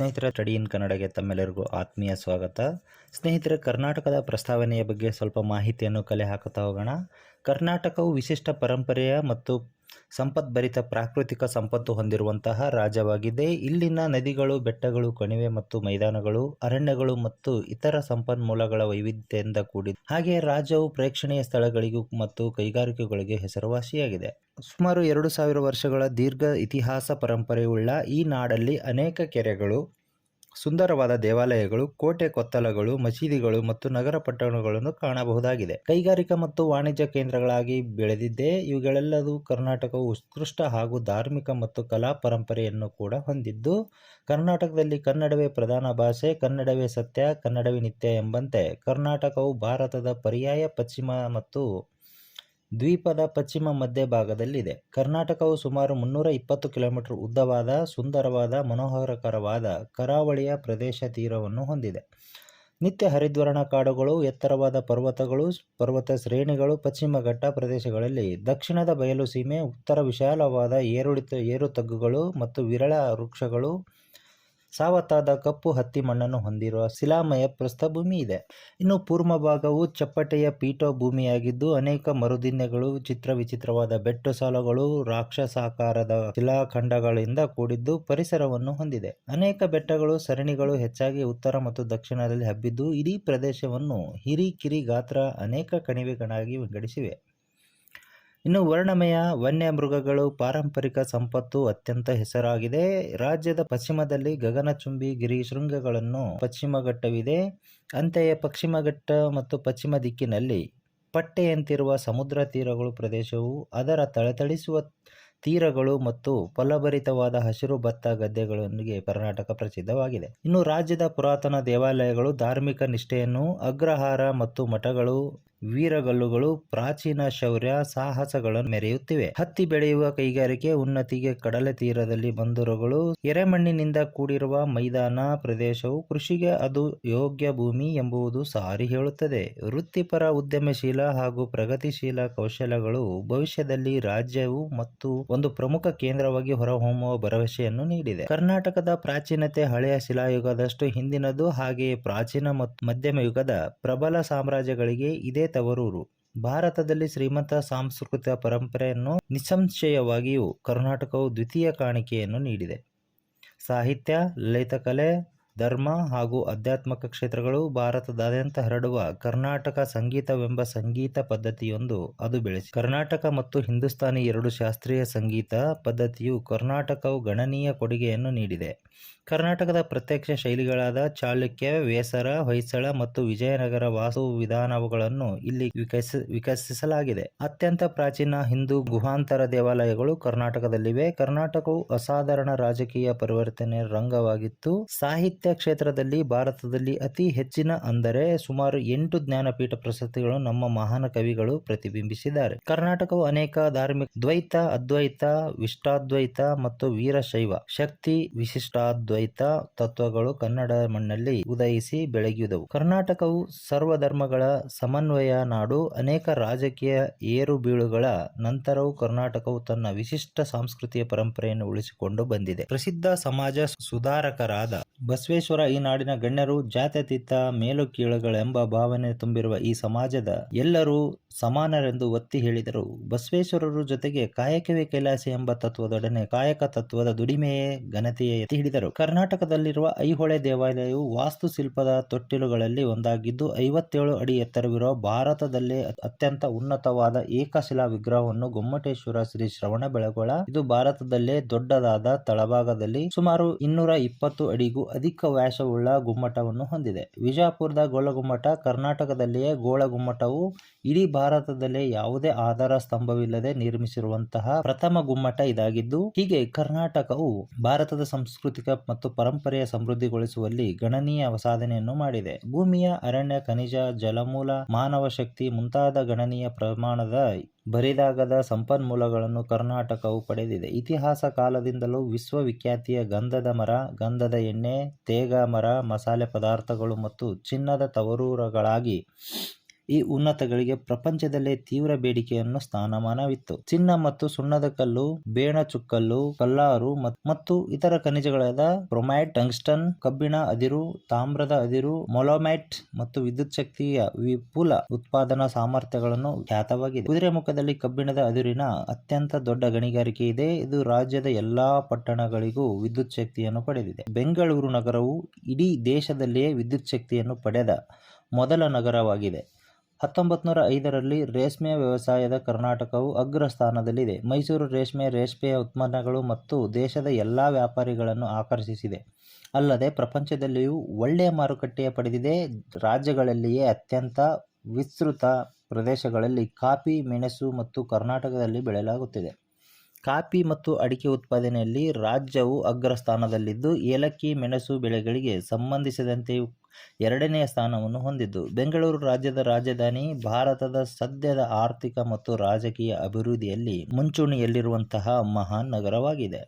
ಸ್ನೇಹಿತರೆ study in ಕನ್ನಡಗೆ ತಮ್ಮೆಲ್ಲರಿಗೂ ಆತ್ಮೀಯ ಸ್ವಾಗತ. ಸ್ನೇಹಿತರೆ, ಕರ್ನಾಟಕದ ಪ್ರಸ್ತಾವನೆಯ ಬಗ್ಗೆ ಸ್ವಲ್ಪ ಮಾಹಿತಿಯನ್ನು ಕಲೆ ಹಾಕುತ್ತಾ ಹೋಗೋಣ. ಕರ್ನಾಟಕವು ವಿಶಿಷ್ಟ ಪರಂಪರೆಯ ಮತ್ತು ಸಂಪದ್ಭರಿತ ಪ್ರಾಕೃತಿಕ ಸಂಪತ್ತು ಹೊಂದಿರುವಂತಹ ರಾಜ್ಯವಾಗಿದೆ. ಇಲ್ಲಿನ ನದಿಗಳು, ಬೆಟ್ಟಗಳು, ಕಣಿವೆ ಮತ್ತು ಮೈದಾನಗಳು, ಅರಣ್ಯಗಳು ಮತ್ತು ಇತರ ಸಂಪನ್ಮೂಲಗಳ ವೈವಿಧ್ಯತೆಯಿಂದ ಕೂಡಿದೆ. ಹಾಗೆ ರಾಜ್ಯವು ಪ್ರೇಕ್ಷಣೀಯ ಸ್ಥಳಗಳಿಗೂ ಮತ್ತು ಕೈಗಾರಿಕೆಗಳಿಗೆ ಹೆಸರುವಾಸಿಯಾಗಿದೆ. ಸುಮಾರು ಎರಡು ಸಾವಿರ ವರ್ಷಗಳ ದೀರ್ಘ ಇತಿಹಾಸ ಪರಂಪರೆಯುಳ್ಳ ಈ ನಾಡಲ್ಲಿ ಅನೇಕ ಕೆರೆಗಳು ಸುಂದರವಾದ ದೇವಾಲಯಗಳು, ಕೋಟೆ ಕೊತ್ತಲಗಳು, ಮಸೀದಿಗಳು ಮತ್ತು ನಗರ ಪಟ್ಟಣಗಳನ್ನು ಕಾಣಬಹುದಾಗಿದೆ. ಕೈಗಾರಿಕಾ ಮತ್ತು ವಾಣಿಜ್ಯ ಕೇಂದ್ರಗಳಾಗಿ ಬೆಳೆದಿದ್ದೆ ಇವುಗಳೆಲ್ಲದೂ ಕರ್ನಾಟಕವು ಉತ್ಕೃಷ್ಟ ಹಾಗೂ ಧಾರ್ಮಿಕ ಮತ್ತು ಕಲಾ ಪರಂಪರೆಯನ್ನು ಕೂಡ ಹೊಂದಿದ್ದು, ಕರ್ನಾಟಕದಲ್ಲಿ ಕನ್ನಡವೇ ಪ್ರಧಾನ ಭಾಷೆ, ಕನ್ನಡವೇ ಸತ್ಯ, ಕನ್ನಡವೇ ನಿತ್ಯ ಎಂಬಂತೆ ಕರ್ನಾಟಕವು ಭಾರತದ ಪರ್ಯಾಯ, ಪಶ್ಚಿಮ ಮತ್ತು ದ್ವೀಪದ ಪಶ್ಚಿಮ ಮಧ್ಯಭಾಗದಲ್ಲಿದೆ ಕರ್ನಾಟಕವು ಸುಮಾರು ಮುನ್ನೂರ ಇಪ್ಪತ್ತು ಕಿಲೋಮೀಟರ್ ಉದ್ದವಾದ, ಸುಂದರವಾದ, ಮನೋಹರಕರವಾದ ಕರಾವಳಿಯ ಪ್ರದೇಶ ತೀರವನ್ನು ಹೊಂದಿದೆ. ನಿತ್ಯ ಹರಿದ್ವರ್ಣ ಕಾಡುಗಳು, ಎತ್ತರವಾದ ಪರ್ವತಗಳು, ಪರ್ವತ ಶ್ರೇಣಿಗಳು, ಪಶ್ಚಿಮ ಘಟ್ಟ ಪ್ರದೇಶಗಳಲ್ಲಿ ದಕ್ಷಿಣದ ಬಯಲು ಸೀಮೆ, ಉತ್ತರ ವಿಶಾಲವಾದ ಏರುಳಿತ, ಏರುತಗ್ಗುಗಳು ಮತ್ತು ವಿರಳ ವೃಕ್ಷಗಳು ಸಾವತ್ತಾದ ಕಪ್ಪು ಹತ್ತಿ ಮಣ್ಣನ್ನು ಹೊಂದಿರುವ ಶಿಲಾಮಯ ಪ್ರಸ್ಥಭೂಮಿ ಇದೆ. ಇನ್ನು ಪೂರ್ವ ಭಾಗವು ಚಪ್ಪಟೆಯ ಪೀಠಭೂಮಿಯಾಗಿದ್ದು, ಅನೇಕ ಮರುದಿನ್ಯಗಳು, ಚಿತ್ರ ವಿಚಿತ್ರವಾದ ಬೆಟ್ಟು ಸಾಲುಗಳು, ರಾಕ್ಷಸಾಕಾರದ ಶಿಲಾಖಂಡಗಳಿಂದ ಕೂಡಿದ್ದು ಪರಿಸರವನ್ನು ಹೊಂದಿದೆ. ಅನೇಕ ಬೆಟ್ಟಗಳು, ಸರಣಿಗಳು ಹೆಚ್ಚಾಗಿ ಉತ್ತರ ಮತ್ತು ದಕ್ಷಿಣದಲ್ಲಿ ಹಬ್ಬಿದ್ದು, ಇಡೀ ಪ್ರದೇಶವನ್ನು ಹಿರಿಕಿರಿ ಗಾತ್ರ ಅನೇಕ ಕಣಿವೆಗಳಾಗಿ ವಿಂಗಡಿಸಿವೆ. ಇನ್ನು ವರ್ಣಮಯ ವನ್ಯ ಮೃಗಗಳು ಪಾರಂಪರಿಕ ಸಂಪತ್ತು ಅತ್ಯಂತ ಹೆಸರಾಗಿದೆ. ರಾಜ್ಯದ ಪಶ್ಚಿಮದಲ್ಲಿ ಗಗನಚುಂಬಿ ಗಿರಿ ಶೃಂಗಗಳನ್ನು ಪಶ್ಚಿಮ ಘಟ್ಟವಿದೆ ಅಂತೆಯೇ ಪಶ್ಚಿಮ ಘಟ್ಟ ಮತ್ತು ಪಶ್ಚಿಮ ದಿಕ್ಕಿನಲ್ಲಿ ಪಟ್ಟೆಯಂತಿರುವ ಸಮುದ್ರ ತೀರಗಳು ಪ್ರದೇಶವು ಅದರ ತಳತಳಿಸುವ ತೀರಗಳು ಮತ್ತು ಫಲಭರಿತವಾದ ಹಸಿರು ಭತ್ತ ಗದ್ದೆಗಳೊಂದಿಗೆ ಕರ್ನಾಟಕ ಪ್ರಸಿದ್ಧವಾಗಿದೆ. ಇನ್ನು ರಾಜ್ಯದ ಪುರಾತನ ದೇವಾಲಯಗಳು ಧಾರ್ಮಿಕ ನಿಷ್ಠೆಯನ್ನು, ಅಗ್ರಹಾರ ಮತ್ತು ಮಠಗಳು ವೀರಗಲ್ಲುಗಳು ಪ್ರಾಚೀನ ಶೌರ್ಯ ಸಾಹಸಗಳನ್ನು ಮೆರೆಯುತ್ತಿವೆ. ಹತ್ತಿ ಬೆಳೆಯುವ ಕೈಗಾರಿಕೆ ಉನ್ನತಿಗೆ ಕಡಲ ತೀರದಲ್ಲಿ ಬಂದರುಗಳು ಎರೆಮಣ್ಣಿನಿಂದ ಕೂಡಿರುವ ಮೈದಾನ ಪ್ರದೇಶವು ಕೃಷಿಗೆ ಅದು ಯೋಗ್ಯ ಭೂಮಿ ಎಂಬುದು ಸಾರಿ ಹೇಳುತ್ತದೆ. ವೃತ್ತಿಪರ, ಉದ್ಯಮಶೀಲ ಹಾಗೂ ಪ್ರಗತಿಶೀಲ ಕೌಶಲ್ಯಗಳು ಭವಿಷ್ಯದಲ್ಲಿ ರಾಜ್ಯವು ಮತ್ತು ಒಂದು ಪ್ರಮುಖ ಕೇಂದ್ರವಾಗಿ ಹೊರಹೊಮ್ಮುವ ಭರವಸೆಯನ್ನು ನೀಡಿದೆ. ಕರ್ನಾಟಕದ ಪ್ರಾಚೀನತೆ ಹಳೆಯ ಶಿಲಾಯುಗದಷ್ಟು ಹಿಂದಿನದು, ಹಾಗೆಯೇ ಪ್ರಾಚೀನ ಮತ್ತು ಮಧ್ಯಮ ಯುಗದ ಪ್ರಬಲ ಸಾಮ್ರಾಜ್ಯಗಳಿಗೆ ಇದೇ ತವರೂರು. ಭಾರತದಲ್ಲಿ ಶ್ರೀಮಂತ ಸಾಂಸ್ಕೃತಿಕ ಪರಂಪರೆಯನ್ನು ನಿಸ್ಸಂಶಯವಾಗಿಯೂ ಕರ್ನಾಟಕವು ದ್ವಿತೀಯ ಕಾಣಿಕೆಯನ್ನು ನೀಡಿದೆ. ಸಾಹಿತ್ಯ ಲಲಿತಕಲೆ ಧರ್ಮ ಹಾಗೂ ಆಧ್ಯಾತ್ಮಿಕ ಕ್ಷೇತ್ರಗಳು ಭಾರತದಾದ್ಯಂತ ಹರಡುವ ಕರ್ನಾಟಕ ಸಂಗೀತವೆಂಬ ಸಂಗೀತ ಪದ್ಧತಿಯೊಂದು ಅದು ಬೆಳೆಸಿ ಕರ್ನಾಟಕ ಮತ್ತು ಹಿಂದೂಸ್ತಾನಿ ಎರಡು ಶಾಸ್ತ್ರೀಯ ಸಂಗೀತ ಪದ್ಧತಿಯು ಕರ್ನಾಟಕವು ಗಣನೀಯ ಕೊಡುಗೆಯನ್ನು ನೀಡಿದೆ. ಕರ್ನಾಟಕದ ಪ್ರತ್ಯಕ್ಷ ಶೈಲಿಗಳಾದ ಚಾಲುಕ್ಯ ವೇಸರ, ಹೊಯ್ಸಳ ಮತ್ತು ವಿಜಯನಗರ ವಾಸು ವಿಧಾನಗಳನ್ನು ಇಲ್ಲಿ ವಿಕಸ, ವಿಕಸಿಸಲಾಗಿದೆ. ಅತ್ಯಂತ ಪ್ರಾಚೀನ ಹಿಂದೂ ಗುಹಾಂತರ ದೇವಾಲಯಗಳು ಕರ್ನಾಟಕದಲ್ಲಿವೆ. ಕರ್ನಾಟಕವು ಅಸಾಧಾರಣ ರಾಜಕೀಯ ಪರಿವರ್ತನೆ ರಂಗವಾಗಿತ್ತು. ಸಾಹಿತ್ಯ ಕ್ಷೇತ್ರದಲ್ಲಿ ಭಾರತದಲ್ಲಿ ಅತಿ ಹೆಚ್ಚಿನ ಅಂದರೆ ಸುಮಾರು ಎಂಟು ಜ್ಞಾನಪೀಠ ಪ್ರಶಸ್ತಿಗಳು ನಮ್ಮ ಮಹಾನ್ ಕವಿಗಳು ಪ್ರತಿಬಿಂಬಿಸಿದ್ದಾರೆ. ಕರ್ನಾಟಕವು ಅನೇಕ ಧಾರ್ಮಿಕ ದ್ವೈತ, ಅದ್ವೈತ, ವಿಷ್ಟಾದ್ವೈತ ಮತ್ತು ವೀರಶೈವ ಶಕ್ತಿ ವಿಶಿಷ್ಟಾದ್ವೈತ ತತ್ವಗಳು ಕನ್ನಡ ಮಣ್ಣಲ್ಲಿ ಉದಯಿಸಿ ಬೆಳಗಿದವು. ಕರ್ನಾಟಕವು ಸರ್ವಧರ್ಮಗಳ ಸಮನ್ವಯ ನಾಡು. ಅನೇಕ ರಾಜಕೀಯ ಏರು ಬೀಳುಗಳ ನಂತರವೂ ಕರ್ನಾಟಕವು ತನ್ನ ವಿಶಿಷ್ಟ ಸಾಂಸ್ಕೃತಿಕ ಪರಂಪರೆಯನ್ನು ಉಳಿಸಿಕೊಂಡು ಬಂದಿದೆ. ಪ್ರಸಿದ್ಧ ಸಮಾಜ ಸುಧಾರಕರಾದ ಬಸವೇಶ್ವರ ಈ ನಾಡಿನ ಗಣ್ಯರು ಜಾತ್ಯತೀತ ಮೇಲು ಕೀಳುಗಳೆಂಬ ಭಾವನೆ ತುಂಬಿರುವ ಈ ಸಮಾಜದ ಎಲ್ಲರೂ ಸಮಾನರೆಂದು ಒತ್ತಿ ಹೇಳಿದರು. ಬಸವೇಶ್ವರರು ಜೊತೆಗೆ ಕಾಯಕವೇ ಕೈಲಾಸ ಎಂಬ ತತ್ವದೊಡನೆ ಕಾಯಕ ತತ್ವದ ದುಡಿಮೆಯೇ ಘನತೆಯೇ ಎತ್ತಿ ಹಿಡಿದರು. ಕರ್ನಾಟಕದಲ್ಲಿರುವ ಐಹೊಳೆ ದೇವಾಲಯವು ವಾಸ್ತುಶಿಲ್ಪದ ತೊಟ್ಟಿಲುಗಳಲ್ಲಿ ಒಂದಾಗಿದ್ದು, ಐವತ್ತೇಳು ಅಡಿ ಎತ್ತರವಿರುವ ಭಾರತದಲ್ಲೇ ಅತ್ಯಂತ ಉನ್ನತವಾದ ಏಕಶಿಲಾ ವಿಗ್ರಹವನ್ನು ಗೊಮ್ಮಟೇಶ್ವರ ಶ್ರೀ ಶ್ರವಣ ಬೆಳಗೊಳ, ಇದು ಭಾರತದಲ್ಲೇ ದೊಡ್ಡದಾದ ತಳಭಾಗದಲ್ಲಿ ಸುಮಾರು ಇನ್ನೂರ ಇಪ್ಪತ್ತು ಅಡಿಗೂ ಅಧಿಕ ವ್ಯಾಸವುಳ್ಳ ಗುಮ್ಮಟವನ್ನು ಹೊಂದಿದೆ. ವಿಜಾಪುರದ ಗೋಳಗುಮ್ಮಟ ಕರ್ನಾಟಕದಲ್ಲಿಯೇ ಗೋಳಗುಮ್ಮಟವು ಇಡೀ ಭಾರತದಲ್ಲೇ ಯಾವುದೇ ಆಧಾರ ಸ್ತಂಭವಿಲ್ಲದೆ ನಿರ್ಮಿಸಿರುವಂತಹ ಪ್ರಥಮ ಗುಮ್ಮಟ ಇದಾಗಿದ್ದು, ಹೀಗೆ ಕರ್ನಾಟಕವು ಭಾರತದ ಸಾಂಸ್ಕೃತಿಕ ಮತ್ತು ಪರಂಪರೆಯ ಸಮೃದ್ಧಿಗೊಳಿಸುವಲ್ಲಿ ಗಣನೀಯ ಸಾಧನೆಯನ್ನು ಮಾಡಿದೆ. ಭೂಮಿಯ ಅರಣ್ಯ, ಖನಿಜ, ಜಲಮೂಲ, ಮಾನವ ಶಕ್ತಿ ಮುಂತಾದ ಗಣನೀಯ ಪ್ರಮಾಣದ ಬರಿದಾಗದ ಸಂಪನ್ಮೂಲಗಳನ್ನು ಕರ್ನಾಟಕವು ಪಡೆದಿದೆ. ಇತಿಹಾಸ ಕಾಲದಿಂದಲೂ ವಿಶ್ವವಿಖ್ಯಾತಿಯ ಗಂಧದ ಮರ, ಗಂಧದ ಎಣ್ಣೆ, ತೇಗ ಮರ, ಮಸಾಲೆ ಪದಾರ್ಥಗಳು ಮತ್ತು ಚಿನ್ನದ ತವರೂರುಗಳಾಗಿ ಈ ಉನ್ನತಗಳಿಗೆ ಪ್ರಪಂಚದಲ್ಲೇ ತೀವ್ರ ಬೇಡಿಕೆಯನ್ನು ಸ್ಥಾನಮಾನವಿತ್ತು. ಚಿನ್ನ ಮತ್ತು ಸುಣ್ಣದ ಕಲ್ಲು ಬೇಣಚುಕ್ಕಲ್ಲು ಕಲ್ಲಾರು ಮತ್- ಮತ್ತು ಇತರ ಖನಿಜಗಳಾದ ಕ್ರೊಮೈಟ್ ಟಂಗ್ಸ್ಟನ್, ಕಬ್ಬಿಣ ಅದಿರು, ತಾಮ್ರದ ಅದಿರು ಮೊಲೊಮೈಟ್ ಮತ್ತು ವಿದ್ಯುತ್ ಶಕ್ತಿಯ ವಿಪುಲ ಉತ್ಪಾದನಾ ಸಾಮರ್ಥ್ಯಗಳನ್ನು ಖ್ಯಾತವಾಗಿದೆ. ಕುದುರೆಮುಖದಲ್ಲಿ ಕಬ್ಬಿಣದ ಅದಿರಿನ ಅತ್ಯಂತ ದೊಡ್ಡ ಗಣಿಗಾರಿಕೆ ಇದೆ. ಇದು ರಾಜ್ಯದ ಎಲ್ಲಾ ಪಟ್ಟಣಗಳಿಗೂ ವಿದ್ಯುತ್ ಶಕ್ತಿಯನ್ನು ಪಡೆದಿದೆ. ಬೆಂಗಳೂರು ನಗರವು ಇಡೀ ದೇಶದಲ್ಲಿಯೇ ವಿದ್ಯುತ್ ಶಕ್ತಿಯನ್ನು ಪಡೆದ ಮೊದಲ ನಗರವಾಗಿದೆ. ಹತ್ತೊಂಬತ್ತು ನೂರ ಐದರಲ್ಲಿ ರೇಷ್ಮೆ ವ್ಯವಸಾಯದ ಕರ್ನಾಟಕವು ಅಗ್ರ ಸ್ಥಾನದಲ್ಲಿದೆ ಮೈಸೂರು ರೇಷ್ಮೆ ರೇಷ್ಮೆಯ ಉತ್ಪನ್ನಗಳು ಮತ್ತು ದೇಶದ ಎಲ್ಲ ವ್ಯಾಪಾರಿಗಳನ್ನು ಆಕರ್ಷಿಸಿದೆ. ಅಲ್ಲದೆ ಪ್ರಪಂಚದಲ್ಲಿಯೂ ಒಳ್ಳೆಯ ಮಾರುಕಟ್ಟೆಯ ಪಡೆದಿದೆ. ರಾಜ್ಯಗಳಲ್ಲಿಯೇ ಅತ್ಯಂತ ವಿಸ್ತೃತ ಪ್ರದೇಶಗಳಲ್ಲಿ ಕಾಫಿ, ಮೆಣಸು ಮತ್ತು ಕರ್ನಾಟಕದಲ್ಲಿ ಬೆಳೆಯಲಾಗುತ್ತಿದೆ. ಕಾಫಿ ಮತ್ತು ಅಡಿಕೆ ಉತ್ಪಾದನೆಯಲ್ಲಿ ರಾಜ್ಯವು ಅಗ್ರಸ್ಥಾನದಲ್ಲಿದ್ದು, ಏಲಕ್ಕಿ, ಮೆಣಸು ಬೆಳೆಗಳಿಗೆ ಸಂಬಂಧಿಸಿದಂತೆ ಎರಡನೆಯ ಸ್ಥಾನವನ್ನು ಹೊಂದಿದ್ದು. ಬೆಂಗಳೂರು ರಾಜ್ಯದ ರಾಜಧಾನಿ, ಭಾರತದ ಸದ್ಯದ ಆರ್ಥಿಕ ಮತ್ತು ರಾಜಕೀಯ ಅಭಿವೃದ್ಧಿಯಲ್ಲಿ ಮುಂಚೂಣಿಯಲ್ಲಿರುವಂತಹ ಮಹಾನ್ ನಗರವಾಗಿದೆ.